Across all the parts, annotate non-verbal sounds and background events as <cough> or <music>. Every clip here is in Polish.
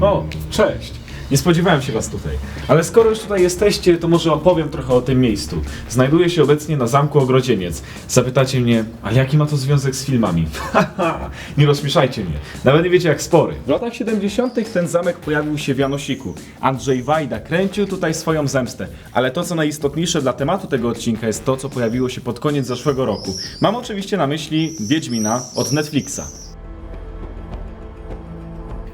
O, cześć. Nie spodziewałem się was tutaj. Ale skoro już tutaj jesteście, to może opowiem trochę o tym miejscu. Znajduję się obecnie na Zamku Ogrodzieniec. Zapytacie mnie, ale jaki ma to związek z filmami? <laughs> Nie rozśmieszajcie mnie. Nawet nie wiecie jak spory. W latach 70. ten zamek pojawił się w Janosiku. Andrzej Wajda kręcił tutaj swoją zemstę. Ale to co najistotniejsze dla tematu tego odcinka jest to, co pojawiło się pod koniec zeszłego roku. Mam oczywiście na myśli Wiedźmina od Netflixa.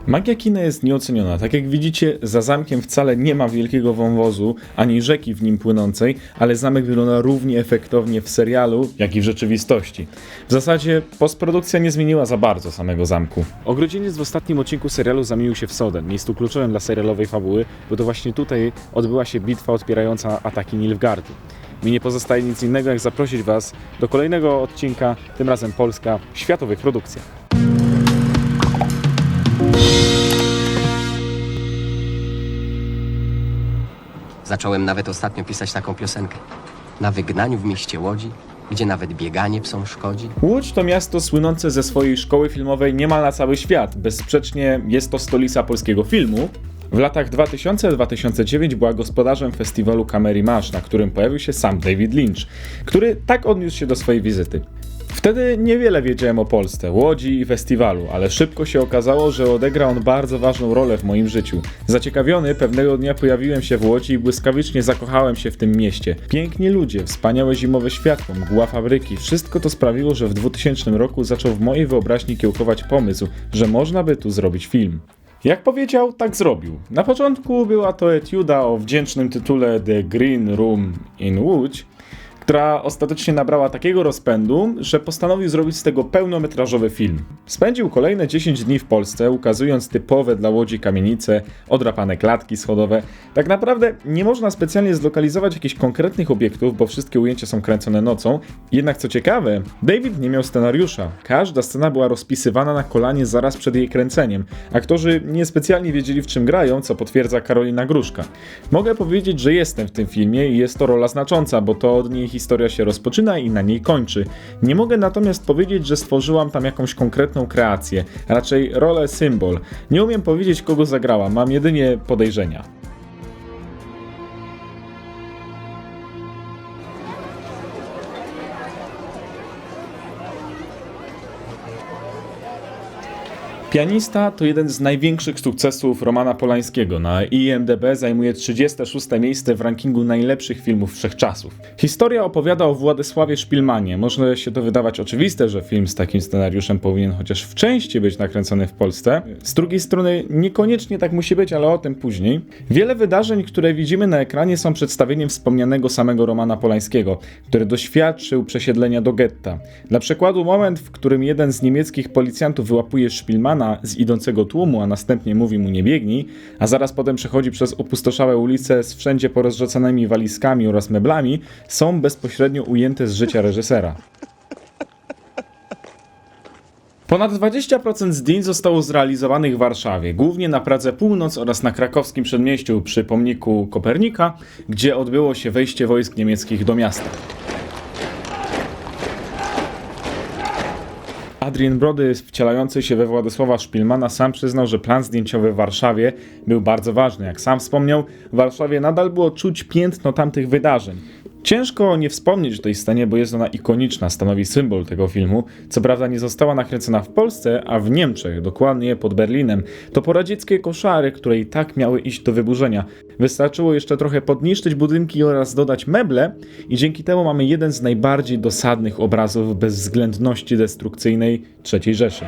Magia kina jest nieoceniona. Tak jak widzicie, za zamkiem wcale nie ma wielkiego wąwozu, ani rzeki w nim płynącej, ale zamek wygląda równie efektownie w serialu, jak i w rzeczywistości. W zasadzie postprodukcja nie zmieniła za bardzo samego zamku. Ogrodzieniec w ostatnim odcinku serialu zamienił się w Soden, miejscu kluczowym dla serialowej fabuły, bo to właśnie tutaj odbyła się bitwa odpierająca ataki Nilfgaardu. Mi nie pozostaje nic innego, jak zaprosić Was do kolejnego odcinka, tym razem Polska, światowych produkcjach. Zacząłem nawet ostatnio pisać taką piosenkę. Na wygnaniu w mieście Łodzi, gdzie nawet bieganie psom szkodzi. Łódź to miasto słynące ze swojej szkoły filmowej niemal na cały świat. Bezsprzecznie jest to stolica polskiego filmu. W latach 2000-2009 była gospodarzem festiwalu Kamery Masz, na którym pojawił się sam David Lynch, który tak odniósł się do swojej wizyty. Wtedy niewiele wiedziałem o Polsce, Łodzi i festiwalu, ale szybko się okazało, że odegra on bardzo ważną rolę w moim życiu. Zaciekawiony, pewnego dnia pojawiłem się w Łodzi i błyskawicznie zakochałem się w tym mieście. Piękni ludzie, wspaniałe zimowe światło, mgła fabryki, wszystko to sprawiło, że w 2000 roku zaczął w mojej wyobraźni kiełkować pomysł, że można by tu zrobić film. Jak powiedział, tak zrobił. Na początku była to etiuda o wdzięcznym tytule The Green Room in Łódź, która ostatecznie nabrała takiego rozpędu, że postanowił zrobić z tego pełnometrażowy film. Spędził kolejne 10 dni w Polsce, ukazując typowe dla Łodzi kamienice, odrapane klatki schodowe. Tak naprawdę nie można specjalnie zlokalizować jakichś konkretnych obiektów, bo wszystkie ujęcia są kręcone nocą. Jednak co ciekawe, David nie miał scenariusza. Każda scena była rozpisywana na kolanie zaraz przed jej kręceniem. Aktorzy niespecjalnie wiedzieli w czym grają, co potwierdza Karolina Gruszka. Mogę powiedzieć, że jestem w tym filmie i jest to rola znacząca, bo to od niej historia się rozpoczyna i na niej kończy. Nie mogę natomiast powiedzieć, że stworzyłam tam jakąś konkretną kreację, raczej rolę symbol. Nie umiem powiedzieć, kogo zagrałam, mam jedynie podejrzenia. Pianista to jeden z największych sukcesów Romana Polańskiego. Na IMDb zajmuje 36 miejsce w rankingu najlepszych filmów wszechczasów. Historia opowiada o Władysławie Szpilmanie. Może się to wydawać oczywiste, że film z takim scenariuszem powinien chociaż w części być nakręcony w Polsce. Z drugiej strony niekoniecznie tak musi być, ale o tym później. Wiele wydarzeń, które widzimy na ekranie są przedstawieniem wspomnianego samego Romana Polańskiego, który doświadczył przesiedlenia do getta. Dla przykładu moment, w którym jeden z niemieckich policjantów wyłapuje Szpilmana z idącego tłumu, a następnie mówi mu nie biegnij, a zaraz potem przechodzi przez opustoszałe ulice z wszędzie porozrzucanymi walizkami oraz meblami, są bezpośrednio ujęte z życia reżysera. Ponad 20% zdjęć zostało zrealizowanych w Warszawie, głównie na Pradze Północ oraz na krakowskim przedmieściu przy pomniku Kopernika, gdzie odbyło się wejście wojsk niemieckich do miasta. Adrian Brody, wcielający się we Władysława Szpilmana, sam przyznał, że plan zdjęciowy w Warszawie był bardzo ważny. Jak sam wspomniał, w Warszawie nadal było czuć piętno tamtych wydarzeń. Ciężko nie wspomnieć o tej scenie, bo jest ona ikoniczna, stanowi symbol tego filmu. Co prawda nie została nakręcona w Polsce, a w Niemczech, dokładnie pod Berlinem. To poradzieckie koszary, które i tak miały iść do wyburzenia. Wystarczyło jeszcze trochę podniszczyć budynki oraz dodać meble i dzięki temu mamy jeden z najbardziej dosadnych obrazów bezwzględności destrukcyjnej III Rzeszy.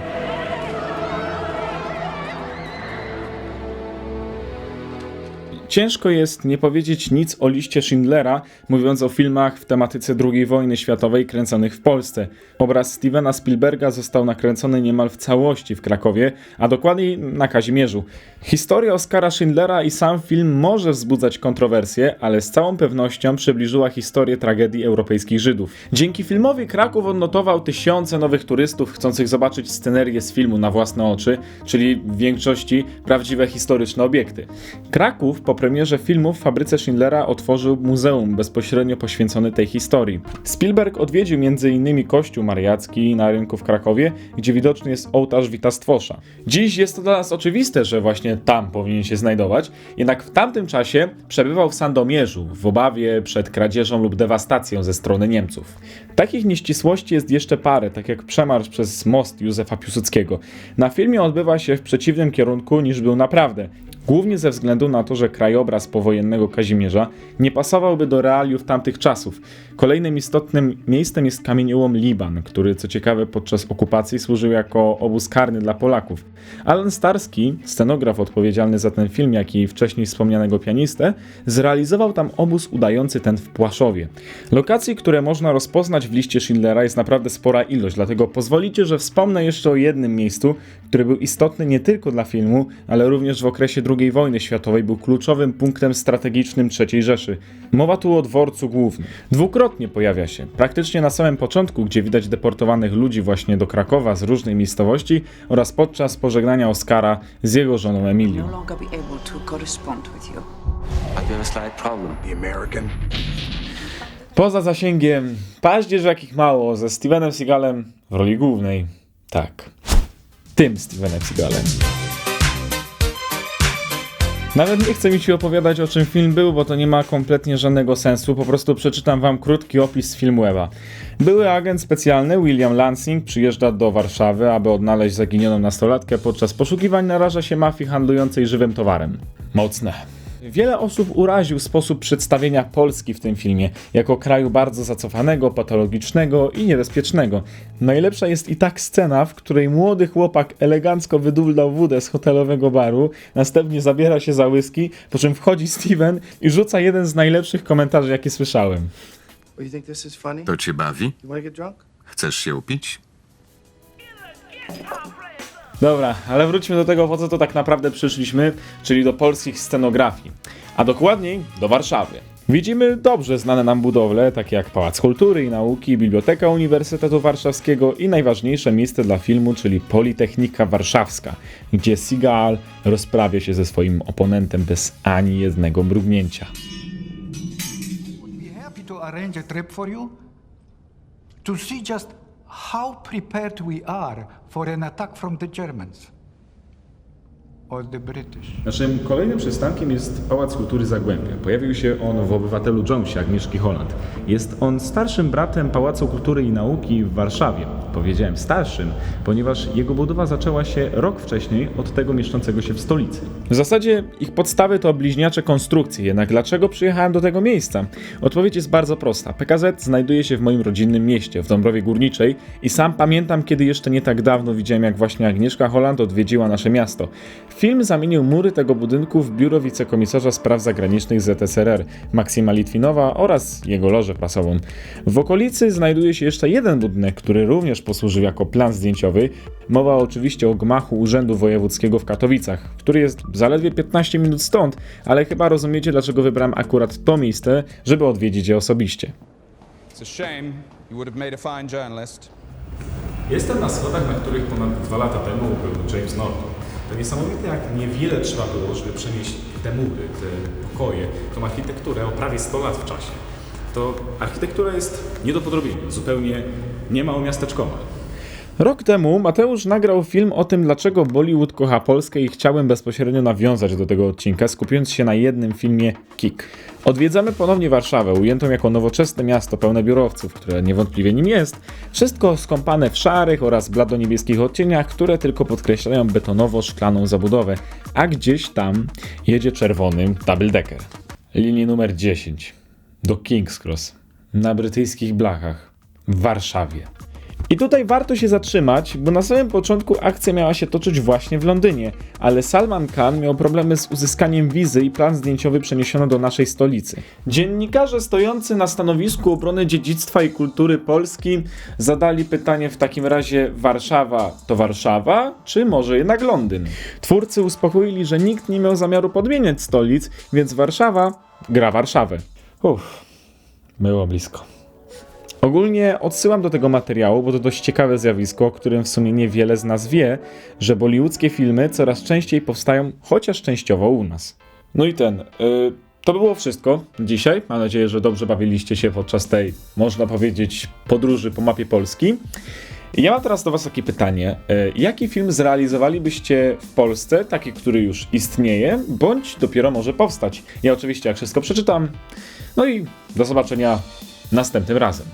Ciężko jest nie powiedzieć nic o liście Schindlera, mówiąc o filmach w tematyce II wojny światowej kręconych w Polsce. Obraz Stevena Spielberga został nakręcony niemal w całości w Krakowie, a dokładniej na Kazimierzu. Historia Oskara Schindlera i sam film może wzbudzać kontrowersje, ale z całą pewnością przybliżyła historię tragedii europejskich Żydów. Dzięki filmowi Kraków odnotował tysiące nowych turystów chcących zobaczyć scenerię z filmu na własne oczy, czyli w większości prawdziwe historyczne obiekty. Kraków po premierze filmu w fabryce Schindlera otworzył muzeum bezpośrednio poświęcone tej historii. Spielberg odwiedził m.in. kościół mariacki na rynku w Krakowie, gdzie widoczny jest ołtarz Wita Stwosza. Dziś jest to dla nas oczywiste, że właśnie tam powinien się znajdować, jednak w tamtym czasie przebywał w Sandomierzu w obawie przed kradzieżą lub dewastacją ze strony Niemców. Takich nieścisłości jest jeszcze parę, tak jak przemarsz przez most Józefa Piłsudskiego. Na filmie odbywa się w przeciwnym kierunku niż był naprawdę. Głównie ze względu na to, że krajobraz powojennego Kazimierza nie pasowałby do realiów tamtych czasów. Kolejnym istotnym miejscem jest kamieniołom Liban, który co ciekawe podczas okupacji służył jako obóz karny dla Polaków. Alan Starski, scenograf odpowiedzialny za ten film, jak i wcześniej wspomnianego pianistę, zrealizował tam obóz udający ten w Płaszowie. Lokacji, które można rozpoznać w liście Schindlera jest naprawdę spora ilość, dlatego pozwolicie, że wspomnę jeszcze o jednym miejscu, który był istotny nie tylko dla filmu, ale również w okresie II wojny światowej był kluczowym punktem strategicznym III Rzeszy. Mowa tu o dworcu głównym. Dwukrotnie pojawia się, praktycznie na samym początku, gdzie widać deportowanych ludzi właśnie do Krakowa z różnej miejscowości oraz podczas pożegnania Oskara z jego żoną Emilią. no? Poza zasięgiem paździerz jakich mało ze Stevenem Seagalem w roli głównej. Tak. Tym Stevenem Seagalem. Nawet nie chcę mi ci opowiadać o czym film był, bo to nie ma kompletnie żadnego sensu. Po prostu przeczytam wam krótki opis z Filmweba. Były agent specjalny William Lansing przyjeżdża do Warszawy, aby odnaleźć zaginioną nastolatkę. Podczas poszukiwań naraża się mafii handlującej żywym towarem. Mocne. Wiele osób uraził sposób przedstawienia Polski w tym filmie, jako kraju bardzo zacofanego, patologicznego i niebezpiecznego. Najlepsza jest i tak scena, w której młody chłopak elegancko wydulał wódę z hotelowego baru, następnie zabiera się za whisky, po czym wchodzi Steven i rzuca jeden z najlepszych komentarzy, jakie słyszałem. To cię bawi? Chcesz się upić? Dobra, ale wróćmy do tego, po co to tak naprawdę przyszliśmy, czyli do polskich scenografii, a dokładniej do Warszawy. Widzimy dobrze znane nam budowle, takie jak Pałac Kultury i Nauki, Biblioteka Uniwersytetu Warszawskiego i najważniejsze miejsce dla filmu, czyli Politechnika Warszawska, gdzie Seagal rozprawia się ze swoim oponentem bez ani jednego mrugnięcia. be happy to arrange a trip for you to see just how prepared we are for an attack from the Germans or the British. Naszym kolejnym przystankiem jest Pałac Kultury Zagłębia. Pojawił się on w Obywatelu Jonesie Agnieszki Holland. Jest on starszym bratem Pałacu Kultury i Nauki w Warszawie. Powiedziałem starszym, ponieważ jego budowa zaczęła się rok wcześniej od tego mieszczącego się w stolicy. W zasadzie ich podstawy to bliźniacze konstrukcje, jednak dlaczego przyjechałem do tego miejsca? Odpowiedź jest bardzo prosta. PKZ znajduje się w moim rodzinnym mieście, w Dąbrowie Górniczej i sam pamiętam, kiedy jeszcze nie tak dawno widziałem, jak właśnie Agnieszka Holland odwiedziła nasze miasto. Film zamienił mury tego budynku w biuro wicekomisarza spraw zagranicznych ZSRR Maksima Litwinowa oraz jego lożę prasową. W okolicy znajduje się jeszcze jeden budynek, który również posłużył jako plan zdjęciowy. Mowa oczywiście o gmachu Urzędu Wojewódzkiego w Katowicach, który jest zaledwie 15 minut stąd, ale chyba rozumiecie, dlaczego wybrałem akurat to miejsce, żeby odwiedzić je osobiście. It's a shame. You would have made a fine journalist. Jestem na schodach, na których ponad dwa lata temu był James Norton. To niesamowite, jak niewiele trzeba było, żeby przenieść te mury, te pokoje, tą architekturę o prawie 100 lat w czasie. To architektura jest nie do podrobienia, zupełnie nie małomiasteczkowa. Rok temu Mateusz nagrał film o tym, dlaczego Bollywood kocha Polskę i chciałem bezpośrednio nawiązać do tego odcinka, skupiając się na jednym filmie Kick. Odwiedzamy ponownie Warszawę, ujętą jako nowoczesne miasto pełne biurowców, które niewątpliwie nim jest. Wszystko skąpane w szarych oraz blado-niebieskich odcieniach, które tylko podkreślają betonowo-szklaną zabudowę, a gdzieś tam jedzie czerwony double decker. Linii numer 10 do King's Cross na brytyjskich blachach w Warszawie. I tutaj warto się zatrzymać, bo na samym początku akcja miała się toczyć właśnie w Londynie, ale Salman Khan miał problemy z uzyskaniem wizy i plan zdjęciowy przeniesiono do naszej stolicy. Dziennikarze stojący na stanowisku obrony dziedzictwa i kultury Polski zadali pytanie w takim razie Warszawa to Warszawa, czy może jednak Londyn? Twórcy uspokoili, że nikt nie miał zamiaru podmieniać stolic, więc Warszawa gra Warszawę. Uff, było blisko. Ogólnie odsyłam do tego materiału, bo to dość ciekawe zjawisko, o którym w sumie niewiele z nas wie, że bollywoodzkie filmy coraz częściej powstają chociaż częściowo u nas. No i ten. Y, to by było wszystko dzisiaj. Mam nadzieję, że dobrze bawiliście się podczas tej, można powiedzieć, podróży po mapie Polski. Ja mam teraz do Was takie pytanie. Y, jaki film zrealizowalibyście w Polsce, taki, który już istnieje, bądź dopiero może powstać? Ja oczywiście, jak wszystko przeczytam. No i do zobaczenia następnym razem.